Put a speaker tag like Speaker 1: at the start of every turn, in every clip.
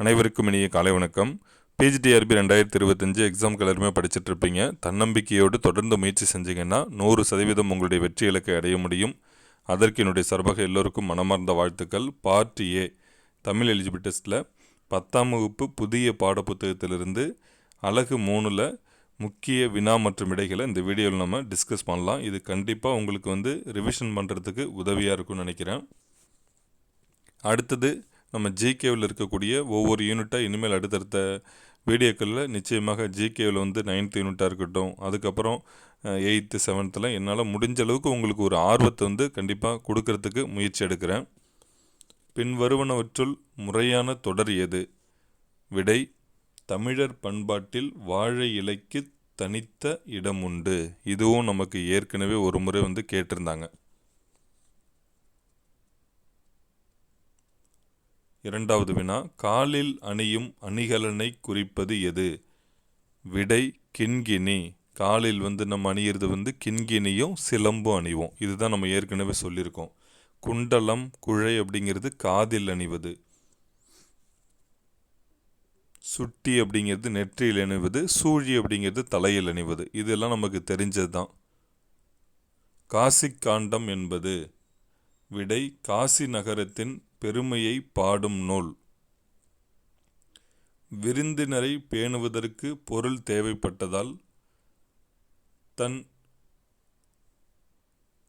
Speaker 1: அனைவருக்கும் இனிய காலை வணக்கம். பிஜிடிஆர்பி ரெண்டாயிரத்தி இருபத்தஞ்சு எக்ஸாம்க்கு எல்லாருமே படிச்சுட்டு இருப்பீங்க தன்னம்பிக்கையோடு தொடர்ந்து முயற்சி செஞ்சீங்கன்னா நூறு சதவீதம் உங்களுடைய வெற்றி இலக்கை அடைய முடியும். அதற்கு என்னுடைய சார்பாக எல்லோருக்கும் மனமார்ந்த வாழ்த்துக்கள். பார்ட் ஏ தமிழ் எலிஜிபிள் டெஸ்ட்டில் பத்தாம் வகுப்பு புதிய பாடப்புத்தகத்திலிருந்து அழகு மூணில் முக்கிய வினா மற்றும் விடைகளை இந்த வீடியோவில் நம்ம டிஸ்கஸ் பண்ணலாம். இது கண்டிப்பாக உங்களுக்கு வந்து ரிவிஷன் பண்ணுறதுக்கு உதவியாக இருக்கும்னு நினைக்கிறேன். அடுத்தது நம்ம ஜிகேவில் இருக்கக்கூடிய ஒவ்வொரு யூனிட்டாக இனிமேல் அடுத்தடுத்த வீடியோக்களில் நிச்சயமாக ஜிகேவில் வந்து நைன்த் யூனிட்டாக இருக்கட்டும். அதுக்கப்புறம் எயித்து செவன்த்தில் என்னால் முடிஞ்ச அளவுக்கு உங்களுக்கு ஒரு ஆர்வத்தை வந்து கண்டிப்பாக கொடுக்கறதுக்கு முயற்சி எடுக்கிறேன். பின்வருவனவற்றுள் முறையான தொடர் எது? விடை தமிழர் பண்பாட்டில் வாழை இலைக்கு தனித்த இடம் உண்டு. இதுவும் நமக்கு ஏற்கனவே ஒரு முறை வந்து கேட்டிருந்தாங்க. இரண்டாவது வினா காலில் அணியும் அணிகலனை குறிப்பது எது? விடை கிண்கிணி. காலில் வந்து நம்ம அணியிறது வந்து கிண்கிணியும் சிலம்பும் அணிவோம். இதுதான் நம்ம ஏற்கனவே சொல்லியிருக்கோம். குண்டலம் குழை அப்படிங்கிறது காதில் அணிவது. சுட்டி அப்படிங்கிறது நெற்றியில் அணிவது. சூழி அப்படிங்கிறது தலையில் அணிவது. இதெல்லாம் நமக்கு தெரிஞ்சது தான் காசி காண்டம் என்பது விடை காசி நகரத்தின் பெருமையை பாடும் நூல். விருந்தினரை பேணுவதற்கு பொருள் தேவைப்பட்டதால் தன்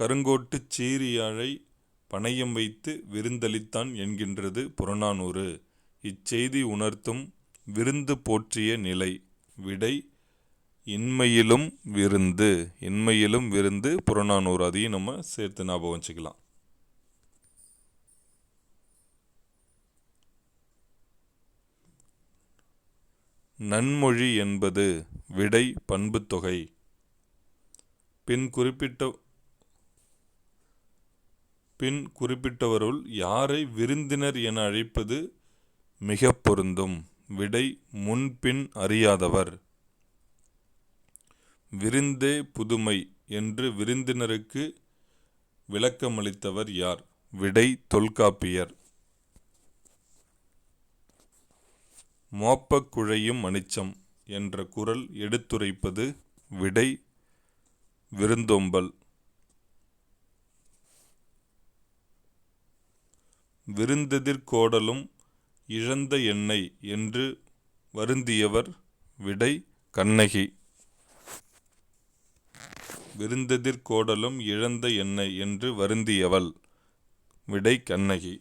Speaker 1: கருங்கோட்டு சீரியாழை பணையம் வைத்து விருந்தளித்தான் என்கின்றது புறநானூறு. இச்செய்தி உணர்த்தும் விருந்து போற்றிய நிலை. விடை இன்மையிலும் விருந்து இன்மையிலும் விருந்து புறநானூறு. அதையும் நம்ம சேர்த்து ஞாபகம் வச்சுக்கலாம். நன்மொழி என்பது விடை பண்புத்தொகை பின் குறிப்பிட்ட பின் குறிப்பிட்டவருள் யாரை விருந்தினர் என அழைப்பது மிக பொருந்தும். விடை முன்பின் அறியாதவர். விருந்தே புதுமை என்று விருந்தினருக்கு விளக்கமளித்தவர் யார்? விடை தொல்காப்பியர். மோப்பக் குழையும் அனிச்சம் என்ற குரல் எடுத்துரைப்பது விடை விருந்தோம்பல். விருந்தெதிர்கோடலும் இழந்த எண்ணெய் என்று வருந்தியவர் விடை கண்ணகி. விருந்தெதிர்கோடலும் இழந்த எண்ணெய் என்று வருந்தியவள் விடை கண்ணகி.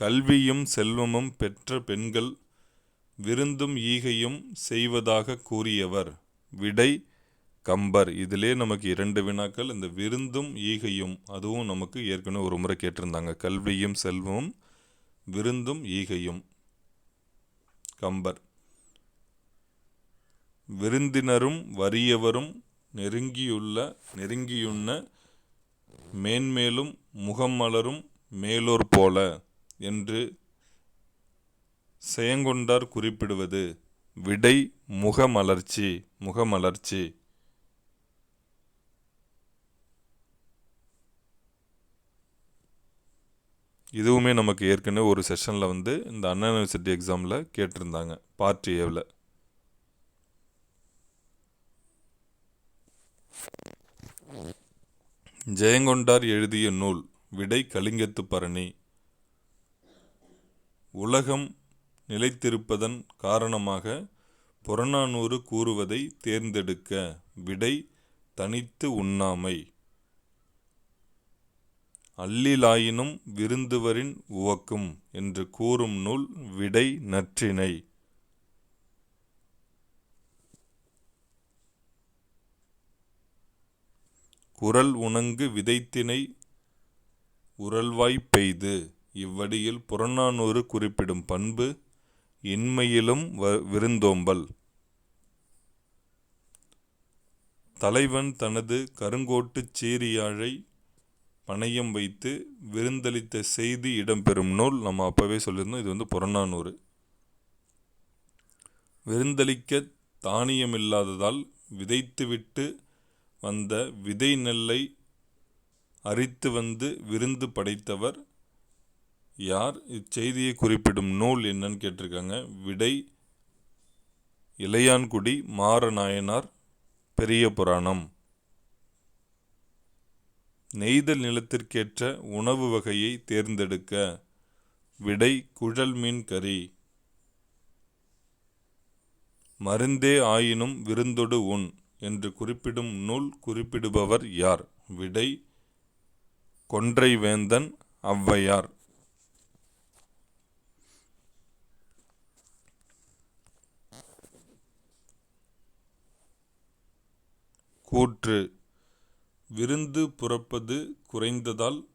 Speaker 1: கல்வியும் செல்வமும் பெற்ற பெண்கள் விருந்தும் ஈகையும் செய்வதாக கூறியவர். விடை கம்பர். இதிலே நமக்கு இரண்டு வினாக்கள். இந்த விருந்தும் ஈகையும் அதுவும் நமக்கு ஏற்கனவே ஒரு முறை கேட்டிருந்தாங்க. கல்வியும் செல்வமும் விருந்தும் ஈகையும். கம்பர். விருந்தினரும் வறியவரும் நெருங்கியுள்ள நெருங்கியுண்ண மேன்மேலும் முகம் மலரும் மேலோர் போல. என்று செயங்கொண்டார் குறிப்பிடுவது. விடை முகமலர்ச்சி முகமலர்ச்சி. இதுவுமே நமக்கு ஏற்கனவே ஒரு செஷனில் வந்து இந்த அண்ணா யூனிவர்சிட்டி எக்ஸாமில் கேட்டிருந்தாங்க பார்ட் ஏவில் ஜெயங்கொண்டார் எழுதிய நூல் விடை கலிங்கத்து பரணி உலகம் நிலைத்திருப்பதன் காரணமாக புறநானூறு கூறுவதை தேர்ந்தெடுக்க விடை தனித்து உண்ணாமை. அல்லிலாயினும் விருந்துவரின் உவக்கும் என்று கூறும் நூல் விடை நற்றினை குரல் உணங்கு விதைத்தினை உரல்வாய்ப் பெய்து இவ்வடியில் புறநானூறு குறிப்பிடும் பண்பு இன்மையிலும் விருந்தோம்பல். தலைவன் தனது கருங்கோட்டுச் சீரியாழை பணையம் வைத்து விருந்தளித்த செய்தி இடம்பெறும் நூல் நம்ம அப்போவே சொல்லியிருந்தோம். இது வந்து புறநானூறு. விருந்தளிக்க தானியமில்லாததால் விதைத்துவிட்டு வந்த விதை நெல்லை அரித்து வந்து விருந்து படைத்தவர் யார் இச்செய்தியை குறிப்பிடும் நூல் என்னன்னு கேட்டிருக்காங்க. விடை இளையான்குடி மாறநாயனார் பெரிய புராணம். நெய்தல் நிலத்திற்கேற்ற உணவு வகையை தேர்ந்தெடுக்க விடை குழல் மீன் கறி. மருந்தே ஆயினும் விருந்தொடு உண் என்று குறிப்பிடும் நூல் குறிப்பிடுபவர் யார்? விடை கொன்றை வேந்தன் ஔவையார். கூற்று. விருந்து புறப்பது குறைந்ததால்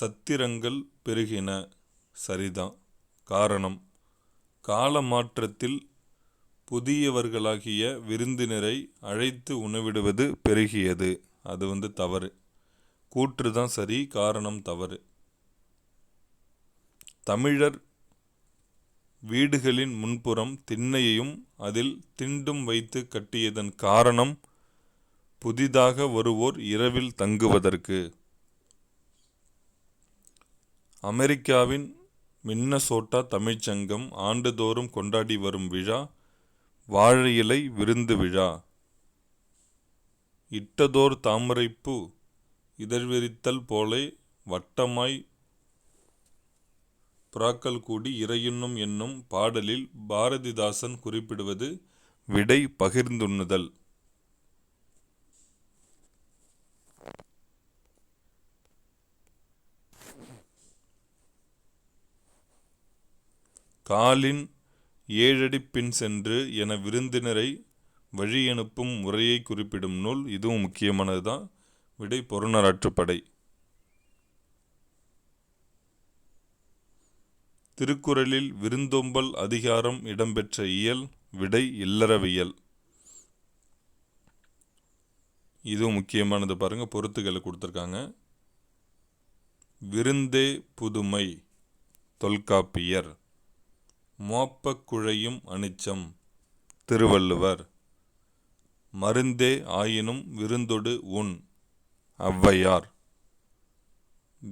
Speaker 1: சத்திரங்கள் பெருகின. சரிதான். காரணம். கால மாற்றத்தில் புதியவர்களாகிய விருந்தினரை அழைத்து உணவிடுவது பெருகியது. அது வந்து தவறு. கூற்று தான் சரி காரணம் தவறு. தமிழர் வீடுகளின் முன்புறம் திண்ணையையும் அதில் திண்டும் வைத்து கட்டியதன் காரணம் புதிதாக வருவோர் இரவில் தங்குவதற்கு. அமெரிக்காவின் மின்னசோட்டா தமிழ்ச்சங்கம் ஆண்டுதோறும் கொண்டாடி வரும் விழா வாழை இலை விருந்து விழா. இட்டதோர் தாமரைப்பூ இதழ்விரித்தல் போலே வட்டமாய் புறாக்கள் கூடி இறையுண்ணும் என்னும் பாடலில் பாரதிதாசன் குறிப்பிடுவது விடை பகிர்ந்துண்ணுதல். காலின் ஏழடி பின் சென்று என விருந்தினரை வழியனுப்பும் முறையை குறிப்பிடும் நூல். இதுவும் முக்கியமானது தான் விடை பொருணராற்றுப்படை திருக்குறளில் விருந்தோம்பல் அதிகாரம் இடம்பெற்ற இயல் விடை இல்லறவியல். இதுவும் முக்கியமானது பாருங்கள் பொறுத்துக்களை கொடுத்துருக்காங்க. விருந்தே புதுமை தொல்காப்பியர். மோப்பக் குழையும் அனிச்சம். திருவள்ளுவர் மருந்தே ஆயினும் விருந்தொடு உண் ஔவையார்.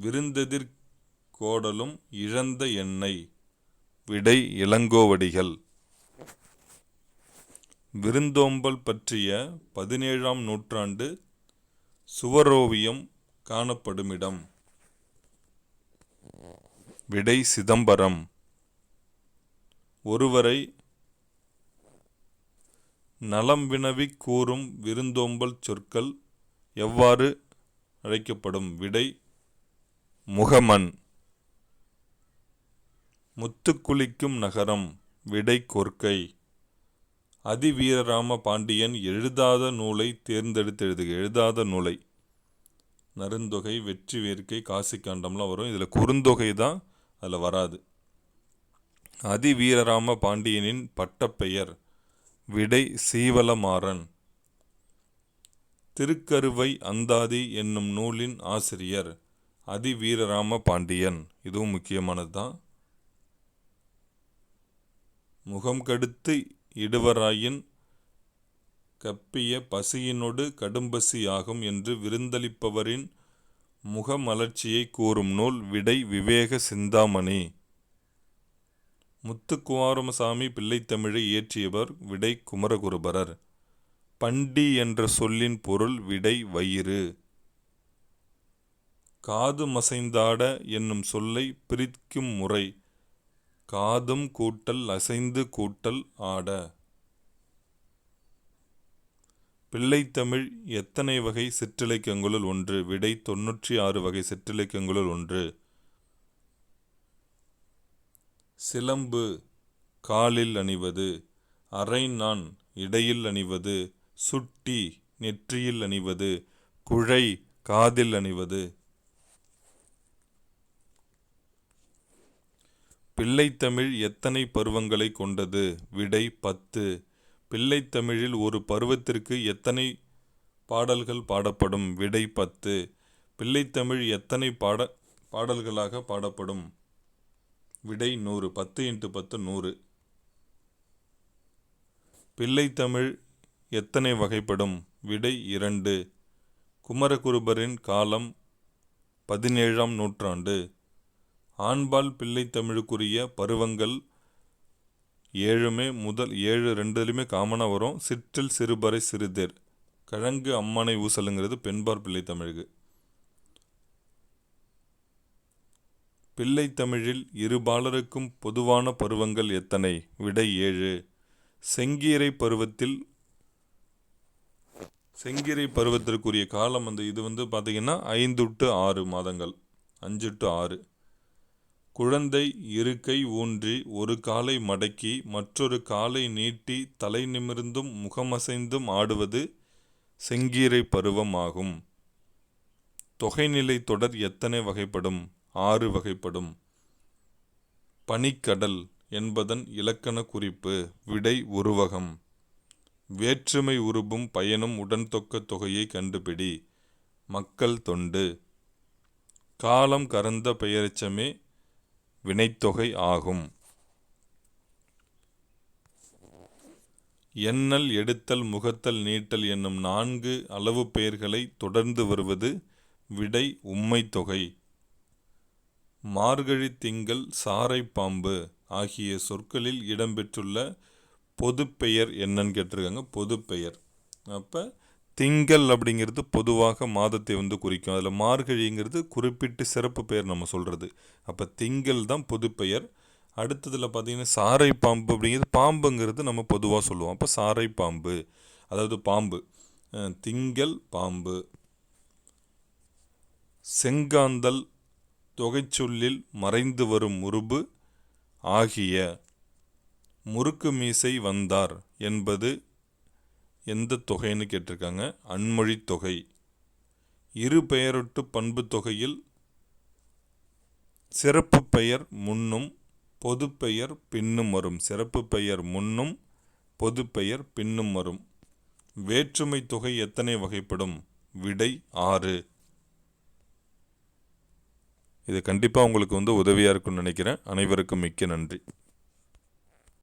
Speaker 1: விருந்தெதிர் கோடலும் இழந்த எண்ணெய் விடை இளங்கோவடிகள். விருந்தோம்பல் பற்றிய பதினேழாம் நூற்றாண்டு சுவரோவியம் காணப்படுமிடம். விடை சிதம்பரம் ஒருவரை நலம் வினவி கூறும் விருந்தோம்பல் சொற்கள் எவ்வாறு அழைக்கப்படும்? விடை முகமன். முத்துக்குளிக்கும் நகரம் விடை கோர்க்கை. அதிவீரராம பாண்டியன் எழுதாத நூலை தேர்ந்தெடுத்து எழுதுக எழுதாத நூலை. நருந்தொகை வெற்றி வேர்க்கை காசி காண்டம்லாம் வரும். இதில் குறுந்தொகை தான் அதில் வராது. அதிவீரராம பாண்டியனின் பட்டப்பெயர் விடை சீவலமாறன். திருக்கருவை அந்தாதி என்னும் நூலின் ஆசிரியர் அதிவீரராம பாண்டியன். இதுவும் முக்கியமானது தான் முகம் கடுத்து இடுவராயின் கப்பிய பசியினொடு கடும்பசி ஆகும் என்று விருந்தளிப்பவரின் முகமலர்ச்சியை கூறும் நூல் விடை விவேக சிந்தாமணி. முத்துக்குமாரமசாமி பிள்ளைத்தமிழை இயற்றியவர் விடை குமரகுருபரர். பண்டி என்ற சொல்லின் பொருள் விடை வயிறு. காது மசைந்தாட என்னும் சொல்லை பிரிக்கும் முறை. காதும் கூட்டல் அசைந்து கூட்டல் ஆட. பிள்ளைத்தமிழ் எத்தனை வகை சிற்றிலக்கியங்களுள் ஒன்று? விடை தொன்னூற்றி ஆறு வகை சிற்றிலக்கியங்களுள் ஒன்று. சிலம்பு காலில் அணிவது அரைநான் இடையில் அணிவது சுட்டி நெற்றியில் அணிவது குழை காதில் அணிவது. பிள்ளைத்தமிழ் எத்தனை பருவங்களை கொண்டது? விடை பத்து. பிள்ளைத்தமிழில் ஒரு பருவத்திற்கு எத்தனை பாடல்கள் பாடப்படும்? விடை பத்து. பிள்ளைத்தமிழ் எத்தனை பாட பாடல்களாக பாடப்படும்? விடை நூறு பத்து இன்ட்டு பத்து நூறு. பிள்ளைத்தமிழ் எத்தனை வகைப்படும்? விடை இரண்டு. குமரகுருபரின் காலம் பதினேழாம் நூற்றாண்டு. ஆண்பால் பிள்ளைத்தமிழுக்குரிய பருவங்கள் ஏழுமே முதல் ஏழு ரெண்டுலையுமே காமனாக வரும். சிற்றில் சிறுபறை சிறுதேர். கழங்கு அம்மனை ஊசலுங்கிறது பெண்பார் பிள்ளைத்தமிழுக்கு பிள்ளைத்தமிழில் பிள்ளை தமிழில் இருபாலருக்கும் பொதுவான பருவங்கள் எத்தனை? விடை ஏழு. செங்கீரை பருவத்தில் செங்கீரை பருவத்திற்குரிய காலம் வந்து இது வந்து பார்த்தீங்கன்னா ஐந்து டு ஆறு மாதங்கள். அஞ்சு டு ஆறு. குழந்தை இருக்கை ஊன்றி ஒரு காலை மடக்கி மற்றொரு காலை நீட்டி தலை நிமிர்ந்தும் முகமசைந்தும் ஆடுவது செங்கீரை பருவம் ஆகும் தொகைநிலை தொடர் எத்தனை வகைப்படும்? ஆறு வகைப்படும். பனிக்கடல் என்பதன் இலக்கண குறிப்பு விடை உருவகம். வேற்றுமை உருபும் பயனும் உடன்தொக்க தொகையை கண்டுபிடி. மக்கள் தொண்டு. காலம் கறந்த பெயரெச்சமே வினைத்தொகை ஆகும். எண்ணல் எடுத்தல் முகத்தல் நீட்டல் என்னும் நான்கு அளவு பெயர்களை தொடர்ந்து வருவது விடை உம்மை தொகை. மார்கழி திங்கள் சாறை பாம்பு ஆகிய சொற்களில் இடம்பெற்றுள்ள பொதுப்பெயர் என்னன்னு கேட்டிருக்காங்க பொதுப்பெயர் அப்போ திங்கள் அப்படிங்கிறது பொதுவாக மாதத்தை வந்து குறிக்கும். அதில் மார்கழிங்கிறது குறிப்பிட்டு சிறப்பு பெயர் நம்ம சொல்கிறது அப்போ திங்கள் தான் பொதுப்பெயர் அடுத்ததில் பார்த்தீங்கன்னா சாறை பாம்பு அப்படிங்கிறது பாம்புங்கிறது நம்ம பொதுவாக சொல்லுவோம். அப்போ சாறை பாம்பு அதாவது பாம்பு. திங்கள் பாம்பு. செங்காந்தல் தொகைச்சொல்லில் மறைந்து வரும் உருபு ஆகிய முறுக்கு மீசை வந்தார் என்பது எந்த தொகைன்னு கேட்டிருக்காங்க? அன்மொழி தொகை. இரு பெயரொட்டு பண்பு தொகையில் சிறப்பு பெயர் முன்னும் பொது பெயர் பின்னும் வரும். சிறப்பு பெயர் முன்னும் பொது பெயர் பின்னும் வரும். வேற்றுமை தொகை எத்தனை வகைப்படும்? விடை ஆறு. இது கண்டிப்பாக உங்களுக்கு வந்து உதவியாக இருக்கும்னு நினைக்கிறேன். அனைவருக்கும் மிக்க நன்றி.